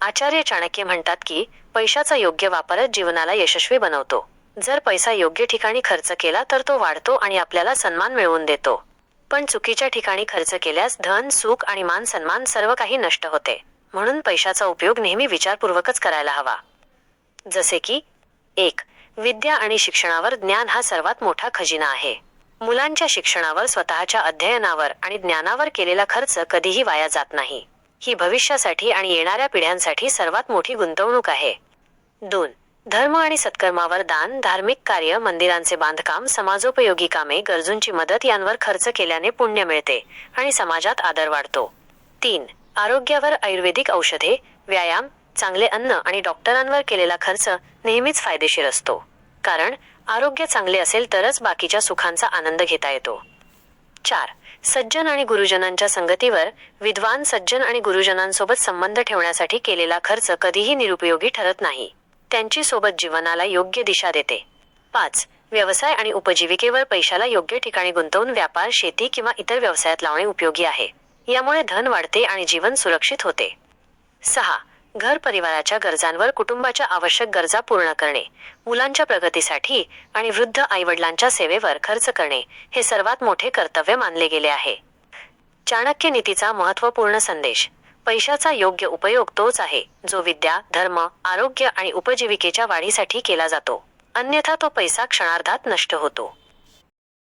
आचार्य चाणक्य म्हणतात की पैशाचा योग्य वापरच जीवनाला यशस्वी बनवतो. जर पैसा योग्य ठिकाणी खर्च केला तर तो वाढतो आणि आपल्याला सन्मान मिळवून देतो. पण चुकीच्या ठिकाणी खर्च केल्यास धन सुख आणि मान सन्मान सर्व काही नष्ट होते. म्हणून पैशाचा उपयोग नेहमी विचारपूर्वकच करायला हवा. जसे की एक विद्या आणि शिक्षणावर ज्ञान हा सर्वात मोठा खजिना आहे. मुलांच्या शिक्षणावर स्वतःच्या अध्ययनावर आणि ज्ञानावर केलेला खर्च कधीही वाया जात नाही. ही भविष्यासाठी आणि येणाऱ्या पिढ्यांसाठी सर्वात मोठी गुंतवणूक आहे. दोन धर्म आणि सत्कर्मावर दान धार्मिक कार्य मंदिरांचे बांधकाम समाजोपयोगी कामे गरजूंची मदत यांवर खर्च केल्याने पुण्य मिळते आणि समाजात आदर वाढतो. तीन आरोग्यावर आयुर्वेदिक औषधे व्यायाम चांगले अन्न आणि डॉक्टरांवर केलेला खर्च नेहमीच फायदेशीर असतो. कारण आरोग्य चांगले असेल तरच बाकीच्या सुखांचा आनंद घेता येतो. चार. सज्जन आणि गुरुजनांच्या संगतीवर विद्वान सज्जन आणि गुरुजनांसोबत संबंध ठेवण्यासाठी केलेला खर्च कधीही निरुपयोगी ठरत नाही. त्यांची सोबत जीवनाला योग्य दिशा देते. पाच. व्यवसाय आणि उपजीविकेवर पैशाला योग्य ठिकाणी गुंतवून व्यापार शेती किंवा इतर व्यवसायात लावणे उपयोगी आहे. यामुळे धन वाढते आणि जीवन सुरक्षित होते. सहा. घर परिवाराच्या गरजांवर कुटुंबाच्या आवश्यक गरजा पूर्ण करणे मुलांच्या प्रगतीसाठी आणि वृद्ध आईवडिलांच्या सेवेवर खर्च करणे हे सर्वात मोठे कर्तव्य मानले गेले आहे. चाणक्य नीतीचा महत्त्वपूर्ण संदेश पैशाचा योग्य उपयोग तोच आहे जो विद्या धर्म आरोग्य आणि उपजीविकेच्या वाढीसाठी केला जातो. अन्यथा तो पैसा क्षणार्धात नष्ट होतो.